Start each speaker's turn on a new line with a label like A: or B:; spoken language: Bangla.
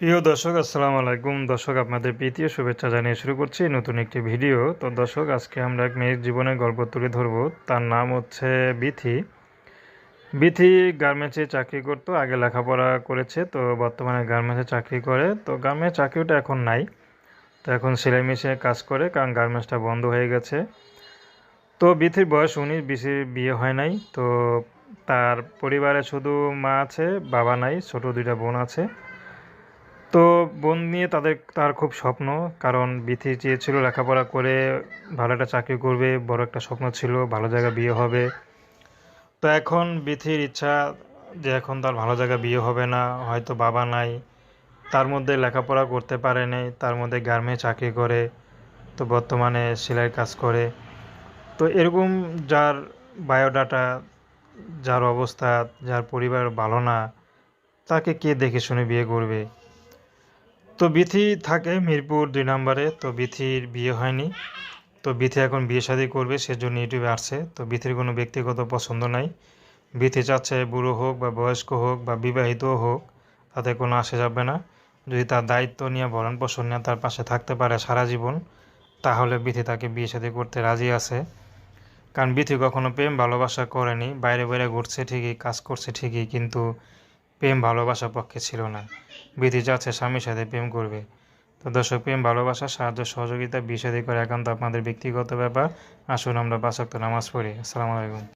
A: প্রিয় দর্শক, আসসালামু আলাইকুম। দর্শক, আপনাদের প্রীতীয় শুভেচ্ছা জানিয়ে শুরু করছি নতুন একটি ভিডিও। তো দর্শক, আজকে আমরা এক মেয়ের জীবনের গল্প তুলে ধরবো। তার নাম হচ্ছে বিথি। বিথি গার্মেন্টসে চাকরি করতো, আগে লেখাপড়া করেছে। তো বর্তমানে গার্মেন্টসে চাকরি করে। তো গার্মেন্টস চাকরিটা এখন নাই। তো এখন সেলাই মেশিনে কাজ করে, কারণ গার্মেন্টসটা বন্ধ হয়ে গেছে। তো বিথির বয়স উনিশ বিশে বিয়ে হয় নাই। তো তার পরিবারে শুধু মা আছে, বাবা নাই, ছোট দুইটা বোন আছে। বোন নিয়ে তাদের, তার খুব স্বপ্ন। কারণ বিথি চেয়েছিল লেখাপড়া করে ভালো একটা চাকরি করবে, বড় একটা স্বপ্ন ছিল, ভালো জায়গায় বিয়ে হবে। তো এখন বিথির ইচ্ছা যে এখন তার ভালো জায়গায় বিয়ে হবে না, হয়তো বাবা নাই, তার মধ্যে লেখাপড়া করতে পারে নাই, তার মধ্যে গার্মেন্টে চাকরি করে, তো বর্তমানে সেলাই কাজ করে। তো এরকম যার বায়োডাটা, যার অবস্থা, যার পরিবার ভালো না, তাকে কে দেখে শুনে বিয়ে করবে? তো বিথি থাকে মিরপুর দুই নম্বরে, তো বিথির বিয়ে হয়নি। তো বিথি এখন বিয়ে শাদী করবে, সেজন্য ইউটিউবে আসছে। তো বিথির কোনো ব্যক্তিগত পছন্দ নাই। বিথি চাচ্ছে বুড়ো হোক বা বয়স্ক হোক বা বিবাহিত হোক, তাতে কোনো আসে যাবে না। যদি তার দায়িত্ব নিয়ে ভরণ পোষণ নিয়ে তার পাশে থাকতে পারে সারা জীবন, তাহলে বিথি তাকে বিয়ে শাদী করতে রাজি আছে। কারণ বিথি কখনো প্রেম, ভালোবাসা করেনি। বাইরে বাইরে ঘুরছে ঠিকই, কাজ করছে ঠিকই, কিন্তু প্রেম ভালোবাসার পক্ষে ছিল না। বিধি যাচ্ছে, স্বামীর সাথে প্রেম করবে। তো দর্শক, প্রেম, ভালোবাসা, সাহায্য, সহযোগিতা বিষাদী করে একান্ত আপনাদের ব্যক্তিগত ব্যাপার। আসুন আমরা বাসক্ত নামাজ পড়ি। আসসালামু আলাইকুম।